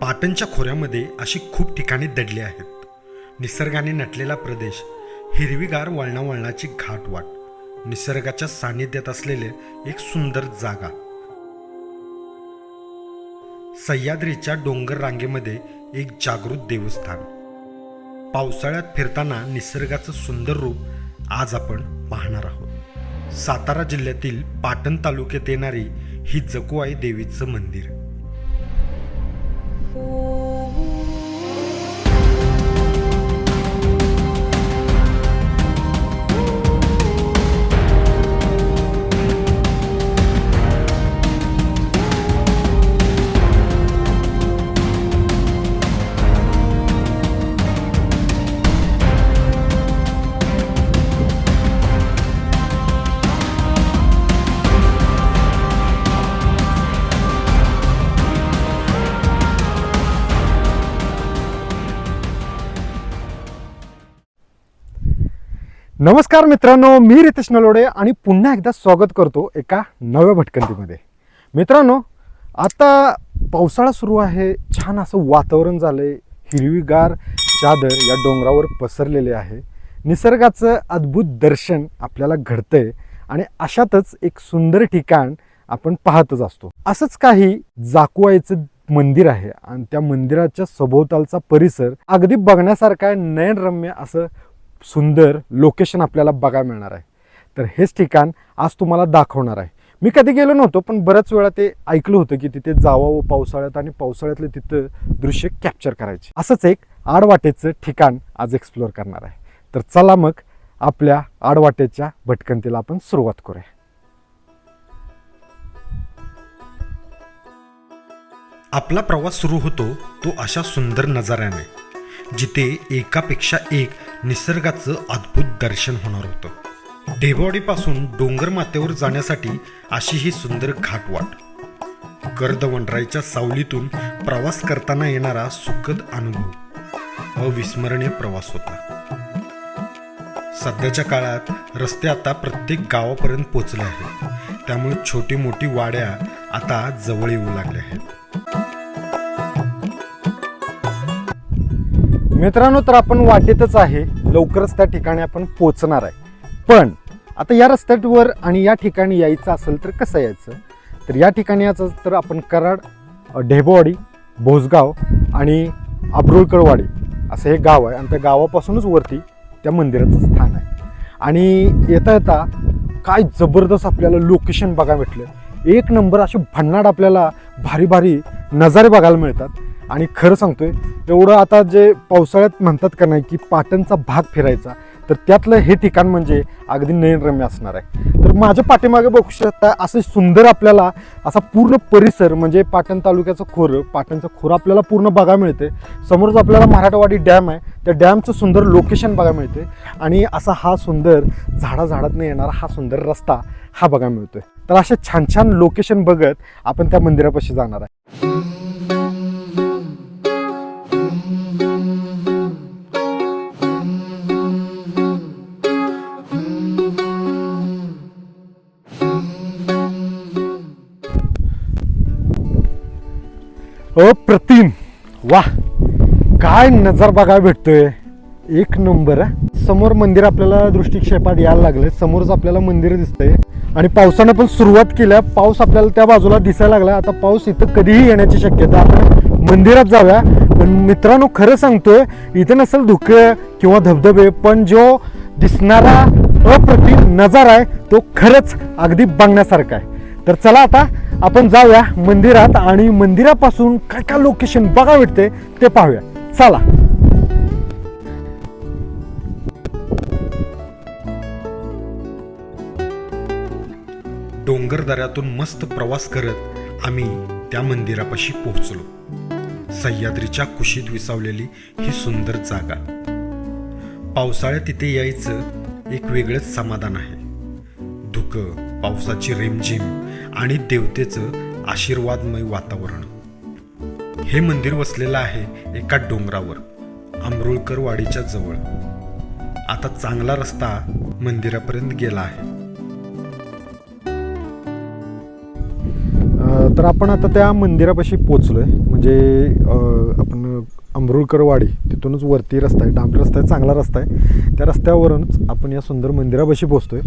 पाटणच्या खोऱ्यामध्ये अशी खूप ठिकाणी दडली आहेत. निसर्गाने नटलेला प्रदेश हिरवीगार वळणावळणाची घाटवाट निसर्गाच्या सानिध्यात असलेले एक सुंदर जागा. सह्याद्रीच्या डोंगर रांगेमध्ये एक जागृत देवस्थान. पावसाळ्यात फिरताना निसर्गाचं सुंदर रूप आज आपण पाहणार आहोत. सातारा जिल्ह्यातील पाटण तालुक्यात येणारी ही जकुआई देवीचं मंदिर. नमस्कार मित्रांनो मी रितेश नलोडे आणि पुन्हा एकदा स्वागत करतो एका नव्या भटकंतीमध्ये. मित्रांनो आता पावसाळा सुरू आहे छान असं वातावरण झालं आहे हिरवीगार चादर या डोंगरावर पसरलेले आहे. निसर्गाचं अद्भुत दर्शन आपल्याला घडतंय आणि अशातच एक सुंदर ठिकाण आपण पाहतच असतो. असंच काही जाकुआईचं मंदिर आहे आणि त्या मंदिराच्या सभोवतालचा परिसर अगदी बघण्यासारखा आहे, नयनरम्य असं सुंदर लोकेशन आपल्याला बघायला मिळणार आहे. तर हेच ठिकाण आज तुम्हाला दाखवणार आहे. मी कधी गेलो नव्हतो पण बऱ्याच वेळा ते ऐकलं होतं की तिथे जावं पावसाळ्यात आणि पावसाळ्यातलं तिथं दृश्य कॅप्चर करायचे. असंच एक आडवाटेचं ठिकाण आज एक्सप्लोअर करणार आहे. तर चला मग आपल्या आडवाटेच्या भटकंतीला आपण सुरुवात करूया. आपला प्रवास सुरू होतो तो अशा सुंदर नजाऱ्याने जिथे एकापेक्षा एक निसर्गाचं अद्भुत दर्शन होणार होतं. देवाडीपासून डोंगर माथ्यावर जाण्यासाठी अशी ही सुंदर घाटवाट गर्द वंडराईच्या सावलीतून प्रवास करताना येणारा सुखद अनुभव. अविस्मरणीय प्रवास होता. सध्याच्या काळात रस्ते आता प्रत्येक गावापर्यंत पोचले आहेत. त्यामुळे छोटी मोठी वाड्या आता जवळ येऊ लागल्या आहेत. मित्रांनो तर आपण वाटेतच आहे. लवकरच त्या ठिकाणी आपण पोचणार आहे. पण आता या रस्त्यावर आणि या ठिकाणी यायचं असेल तर कसं यायचं? तर या ठिकाणी यायचं तर आपण कराड ढेबोवाडी भोसगाव आणि अब्रुळकरवाडी असं हे गाव आहे. आणि त्या गावापासूनच वरती त्या मंदिराचं स्थान आहे. आणि येता येता काय जबरदस्त आपल्याला लोकेशन बघायला भेटलं. एक नंबर असे भन्नाट आपल्याला भारी भारी नजारे बघायला मिळतात. आणि खरं सांगतोय एवढं आता जे पावसाळ्यात म्हणतात का नाही की पाटणचा भाग फिरायचा तर त्यातलं हे ठिकाण म्हणजे अगदी नयनरम्य असणार आहे. तर माझ्या पाठीमागे बघू शकता असं सुंदर आपल्याला असा पूर्ण परिसर म्हणजे पाटण तालुक्याचं खोरं पाटणचं खोरं आपल्याला पूर्ण बघायला मिळते. समोरच आपल्याला मराठवाडी डॅम आहे त्या डॅमचं सुंदर लोकेशन बघायला मिळते. आणि असा हा सुंदर झाडाझाडातनं येणारा हा सुंदर रस्ता हा बघायला मिळतोय. तर असे छान छान लोकेशन बघत आपण त्या मंदिरापाशी जाणार आहे. अप्रतिम. वा काय नजर बघायला भेटतोय. एक नंबर समोर मंदिर आपल्याला दृष्टिक्षेपात यायला लागले समोरच आपल्याला मंदिर दिसतंय. आणि पावसानं पण सुरुवात केल्या. पाऊस आपल्याला त्या बाजूला दिसायला लागला. आता पाऊस इथं कधीही येण्याची शक्यता आपण मंदिरात जाऊया. पण मित्रांनो खरं सांगतोय इथं नसेल धुकं किंवा धबधबे पण जो दिसणारा अप्रतिम नजारा आहे तो खरंच अगदी बघण्यासारखा आहे. तर चला आता आपण जाऊया मंदिरात आणि मंदिरापासून काय काय लोकेशन बघा भेटते ते पाहूया. चला. डोंगर दऱ्यातून मस्त प्रवास करत आम्ही त्या मंदिरापाशी पोहोचलो. सह्याद्रीच्या कुशीत विसावलेली ही सुंदर जागा. पावसाळ्यात तिथे यायचं एक वेगळंच समाधान आहे. धुकं पावसाची रिमझिम आणि देवतेचं आशीर्वादमय वातावरण. हे मंदिर वसलेलं आहे एका डोंगरावर अमरुळकर वाडीच्या जवळ. आता चांगला रस्ता मंदिरापर्यंत गेला आहे. तर आपण आता त्या मंदिरापाशी पोचलोय. म्हणजे आपण अमरुळकर तिथूनच वरती रस्ता आहे. डांबरी रस्ता आहे चांगला रस्ता आहे. त्या रस्त्यावरूनच आपण या सुंदर मंदिरापाशी पोचतोय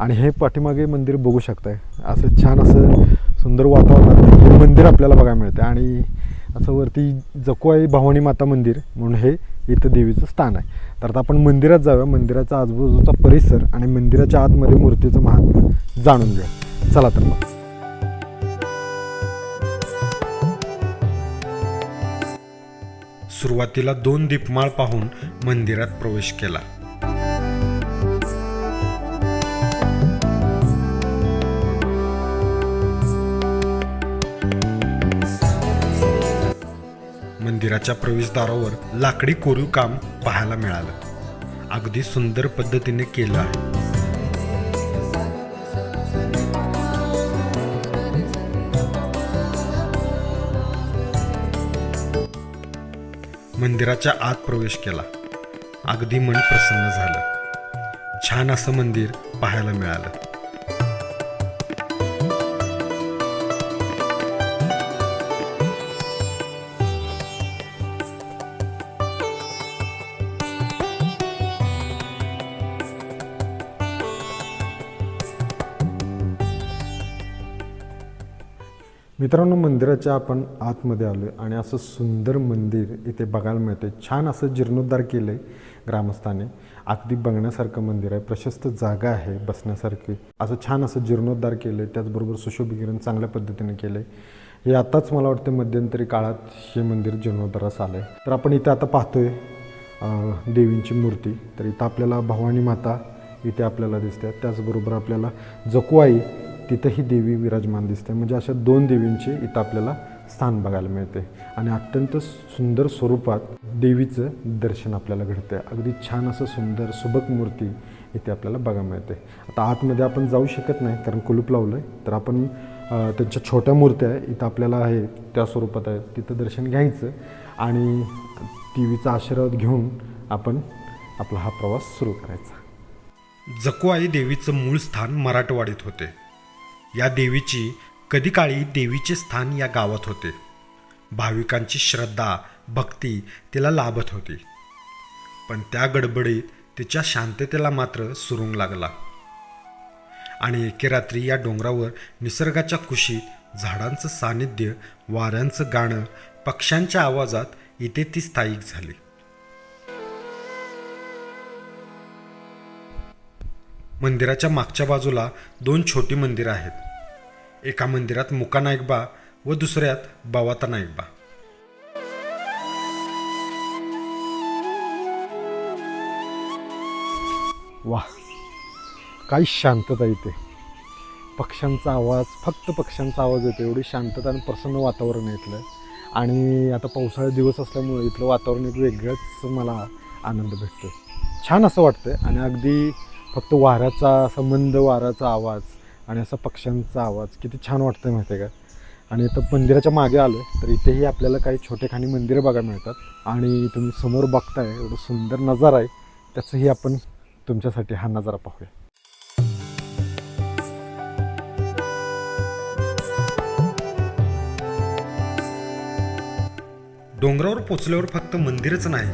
आणि हे पाठीमागे मंदिर बघू शकताय. असं छान असं सुंदर वातावरणात हे मंदिर आपल्याला बघायला मिळतं आणि असं वरती जकुआई भवानी माता मंदिर म्हणून हे इथं देवीचं स्थान आहे. तर आता आपण मंदिरात जाऊया. मंदिराचा आजूबाजूचा परिसर आणि मंदिराच्या आतमध्ये मूर्तीचं महात्म्य जाणून घेऊया. चला तर मग. सुरुवातीला दोन दीपमाळ पाहून मंदिरात प्रवेश केला. मंदिराच्या प्रवेशद्वारावर लाकडी कोरीव काम पाहायला मिळालं. अगदी सुंदर पद्धतीने केलं आहे. मंदिराच्या आत प्रवेश केला. अगदी मन प्रसन्न झालं. छान असं मंदिर पाहायला मिळालं. मित्रांनो मंदिराच्या आपण आतमध्ये आलो आणि असं सुंदर मंदिर इथे बघायला मिळते छान असं जीर्णोद्धार केलं आहे ग्रामस्थाने. अगदी बघण्यासारखं मंदिर आहे प्रशस्त जागा आहे बसण्यासारखी. असं छान असं जीर्णोद्धार केलं आहे त्याचबरोबर सुशोभीकरण चांगल्या पद्धतीने केलं आहे हे आताच मला वाटतं मध्यंतरी काळात हे मंदिर जीर्णोद्धारास आलं आहे तर आपण इथं आता पाहतो आहे देवींची मूर्ती. तर इथं आपल्याला भवानी माता इथे आपल्याला दिसते त्याचबरोबर आपल्याला जकुआई तिथंही देवी विराजमान दिसते. म्हणजे अशा दोन देवींचे इथं आपल्याला स्थान बघायला मिळते. आणि अत्यंत सुंदर स्वरूपात देवीचं दर्शन आपल्याला घडतं अगदी छान असं सुंदर सुबक मूर्ती इथे आपल्याला बघायला मिळते. आता आतमध्ये आपण जाऊ शकत नाही कारण कुलूप लावलं आहे तर आपण त्यांच्या छोट्या मूर्त्या आहे इथं आपल्याला आहे त्या स्वरूपात आहे तिथं दर्शन घ्यायचं आणि देवीचा आशीर्वाद घेऊन आपण आपला हा प्रवास सुरू करायचा. जकुआई देवीचं मूळ स्थान मराठवाडीत होते. या देवीची कधी काळी देवीचे स्थान या गावात होते. भाविकांची श्रद्धा भक्ती तिला लाभत होती. पण त्या गडबडीत तिच्या शांततेला मात्र सुरूंग लागला. आणि एके रात्री या डोंगरावर निसर्गाच्या कुशीत झाडांचं सानिध्य वाऱ्यांचं गाणं पक्ष्यांच्या आवाजात इथे ती स्थायिक झाली. मंदिराच्या मागच्या बाजूला दोन छोटी मंदिरं आहेत. एका मंदिरात मुका नायकबा व दुसऱ्यात बावाता नायकबा वा काही शांतता येते पक्ष्यांचा आवाज फक्त पक्ष्यांचा आवाज येतो एवढी शांतता आणि प्रसन्न वातावरण आहे इथलं. आणि आता पावसाळा दिवस असल्यामुळे इथलं वातावरण एक वेगळंच मला आनंद भेटतो छान असं वाटतं आणि अगदी फक्त वाऱ्याचा संबंध वाऱ्याचा आवाज आणि असा पक्ष्यांचा आवाज. किती छान वाटतं माहिती आहे का? आणि आता मंदिराच्या मागे आलो तर इथेही आपल्याला काही छोटेखानी मंदिरं बघायला मिळतात. आणि तुम्ही समोर बघताय एवढं सुंदर नजारा आहे. त्याचंही आपण तुमच्यासाठी हा नजारा पाहूया. डोंगरावर पोचल्यावर फक्त मंदिरच नाही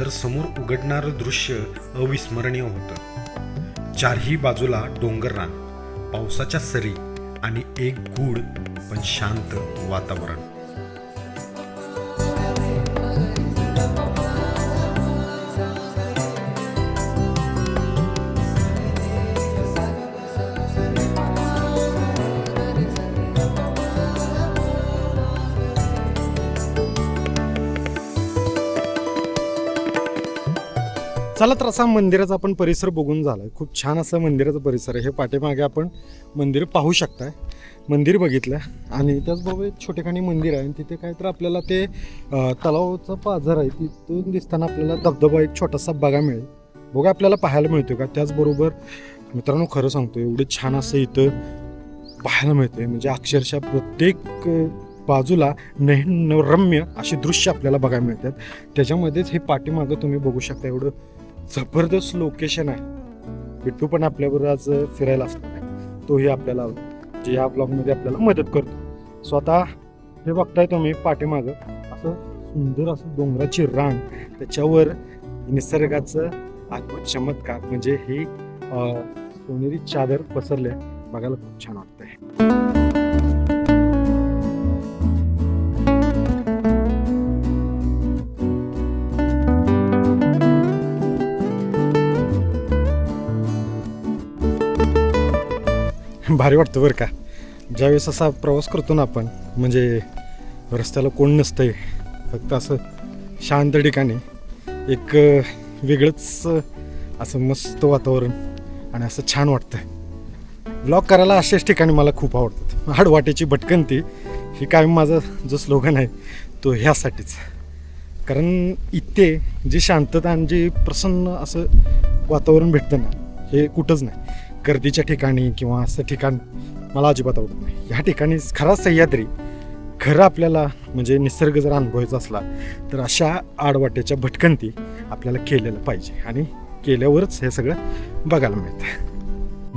तर समोर उघडणारं दृश्य अविस्मरणीय होतं. चारही बाजूला डोंगर डोंगररान पावसाच्या सरी आणि एक गूढ पण शांत वातावरण. चला तर असा मंदिराचा आपण परिसर बघून झालाय. खूप छान असं मंदिराचा परिसर आहे. हे पाठीमागे आपण मंदिर पाहू शकताय. मंदिर बघितलं आणि त्याचबरोबर एक छोटेखानी मंदिर आहे. आणि तिथे काय तर आपल्याला ते तलावाचा पाझर आहे. तिथून दिसताना आपल्याला धबधबा एक छोटासा बघा मिळेल. बघा आपल्याला पाहायला मिळतो का? त्याचबरोबर मित्रांनो खरं सांगतो एवढे छान असं इथं पाहायला मिळते म्हणजे अक्षरशः प्रत्येक बाजूला नैनरम्य अशी दृश्य आपल्याला बघायला मिळतात. त्याच्यामध्येच हे पाठीमागं तुम्ही बघू शकता एवढं जबरदस्त लोकेशन आहे. बिट्टू पण आपल्याबरोबर आज फिरायला असणार आहे. तोही आपल्याला जे या ब्लॉगमध्ये आपल्याला मदत करतो. स्वतः हे बघताय तुम्ही पाठीमागं असं सुंदर असं डोंगराची रांग त्याच्यावर निसर्गाचं अद्भुत चमत्कार म्हणजे ही सोनेरी चादर पसरले बघायला खूप छान वाटतंय. भारी वाटतं बरं का. ज्यावेळेस असा प्रवास करतो ना आपण म्हणजे रस्त्याला कोण नसतंय फक्त असं शांत ठिकाणी एक वेगळंच असं मस्त वातावरण आणि असं छान वाटतं ब्लॉग करायला अशाच ठिकाणी मला खूप आवडतात. हाडवाटेची भटकंती ही काय माझा जो स्लोगन आहे तो ह्यासाठीच. कारण इथे जी शांतता आणि जी प्रसन्न असं वातावरण भेटतं ना हे कुठंच नाही. गर्दीच्या ठिकाणी किंवा असं ठिकाण मला अजिबात आवडत नाही. ह्या ठिकाणी खरा सह्याद्री खरं आपल्याला म्हणजे निसर्ग जर अनुभवायचा असला तर अशा आडवाटेच्या भटकंती आपल्याला केलेलं पाहिजे आणि केल्यावरच हे सगळं बघायला मिळतं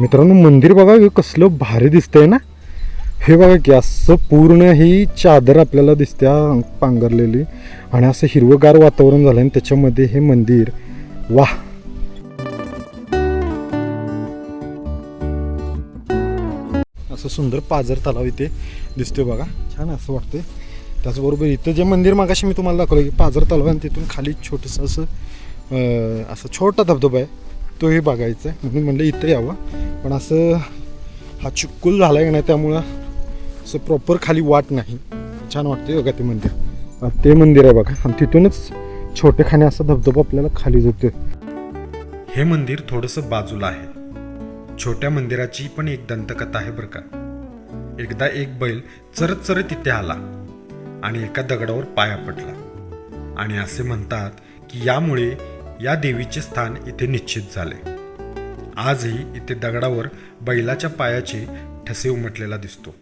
मित्रांनो मंदिर बघा कसलं भारी दिसतंय ना? हे बघा की असं पूर्ण ही चादर आपल्याला दिसत्या पांघरलेली आणि असं हिरवंगार वातावरण झालं आणि त्याच्यामध्ये हे मंदिर. वाह! असं सुंदर पाझर तलाव इथे दिसतोय बघा. छान असं वाटतंय. त्याचबरोबर इथं जे मंदिर मागाशी मी तुम्हाला दाखवलं की पाझर तलाव आहे आणि तिथून खाली छोटंसं असं असं छोटा धबधबा आहे. तोही बघायचा आहे. म्हणून म्हणलं इथं यावं. पण असं हा चिक्कुल झाला आहे नाही त्यामुळं असं प्रॉपर खाली वाट नाही. छान वाटते बघा ते मंदिर. ते मंदिर आहे बघा. आणि तिथूनच छोटे खाणे असा धबधबा आपल्याला खाली जातोय. हे मंदिर थोडंसं बाजूला आहे. छोट्या मंदिराची पण एक दंतकथा आहे बरं का. एकदा एक बैल चरत चरत तिथे आला आणि एका दगडावर पाया पडला. आणि असे म्हणतात की यामुळे या देवीचे स्थान इथे निश्चित झाले. आजही इथे दगडावर बैलाच्या पायाचे ठसे उमटलेला दिसतो.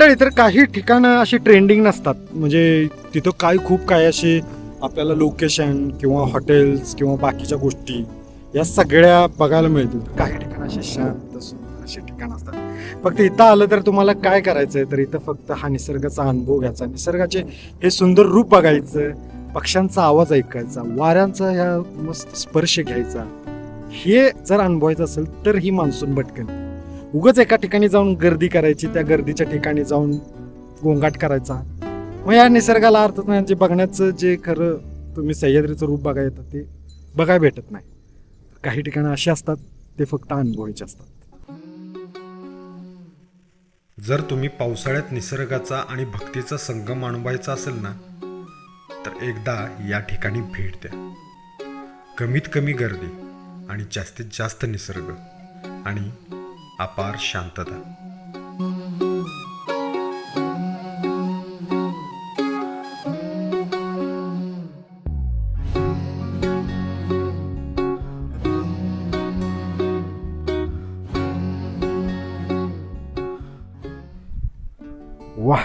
मंडळी तर काही ठिकाणं अशी ट्रेंडिंग नसतात. म्हणजे तिथं काय खूप काय असे आपल्याला लोकेशन किंवा हॉटेल्स किंवा बाकीच्या गोष्टी या सगळ्या बघायला मिळतील. काही ठिकाण असे शांत सुंदर असे ठिकाण असतात. फक्त इथं आलं तर तुम्हाला काय करायचं आहे तर इथं फक्त हा निसर्गाचा अनुभव घ्यायचा. निसर्गाचे हे सुंदर रूप बघायचं पक्ष्यांचा आवाज ऐकायचा वाऱ्यांचा ह्या मस्त स्पर्श घ्यायचा. हे जर अनुभवायचं असेल तर ही मान्सून भटकन. उगच एका ठिकाणी जाऊन गर्दी करायची त्या गर्दीच्या ठिकाणी जाऊन गोंगाट करायचा. मग या निसर्गाला अर्थ नाही जे बघण्याचं जे खरं तुम्ही सह्याद्रीचं रूप बघा येतं ते बघाय भेटत नाही. काही ठिकाणं अशी असतात ते फक्त अनुभवायचे असतात. जर तुम्ही पावसाळ्यात निसर्गाचा आणि भक्तीचा संगम अनुभवायचा असेल ना तर एकदा या ठिकाणी भेट द्या. कमीत कमी गर्दी आणि जास्तीत जास्त निसर्ग आणि अपार शांतता. वा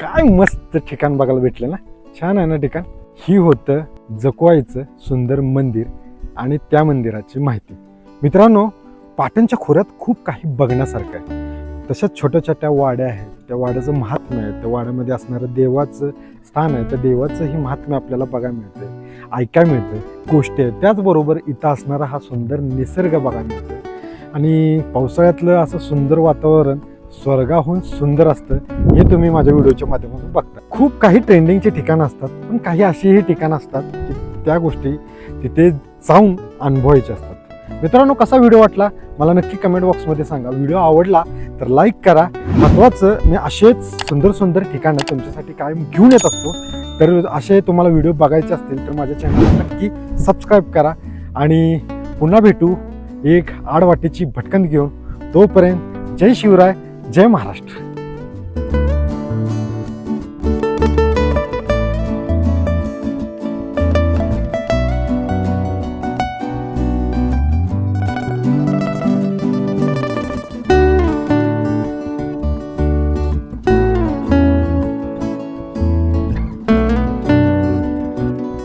काय मस्त ठिकाण बघायला भेटलं ना? छान आहे ना ठिकाण? ही होतं जकवायचं सुंदर मंदिर आणि त्या मंदिराची माहिती. मित्रांनो पाटणच्या खोऱ्यात खूप काही बघण्यासारखं आहे. तशाच छोट्या छोट्या वाड्या आहेत. त्या वाड्याचं महात्म्य आहे. त्या वाड्यामध्ये असणारं देवाचं स्थान आहे. त्या देवाचंही महात्म्य आपल्याला बघायला मिळतं ऐकायला मिळतं गोष्टी आहेत. त्याचबरोबर इथं असणारा हा सुंदर निसर्ग बघायला मिळतो आणि पावसाळ्यातलं असं सुंदर वातावरण स्वर्गाहून सुंदर असतं हे तुम्ही माझ्या व्हिडिओच्या माध्यमातून बघता. खूप काही ट्रेंडिंगची ठिकाणं असतात. पण काही अशीही ठिकाणं असतात की त्या गोष्टी तिथे जाऊन अनुभवायच्या असतात. मित्रांनो कसा व्हिडिओ वाटला? मला नक्की कमेंट बॉक्समध्ये सांगा. व्हिडिओ आवडला तर लाईक करा. महत्त्वाचं मी असेच सुंदर सुंदर ठिकाणं तुमच्यासाठी कायम घेऊन येत असतो. तर असे तुम्हाला व्हिडिओ बघायचे असतील तर माझ्या चॅनलला नक्की सबस्क्राईब करा. आणि पुन्हा भेटू एक आडवाटेची भटकंत घेऊन. तोपर्यंत जय शिवराय जय महाराष्ट्र.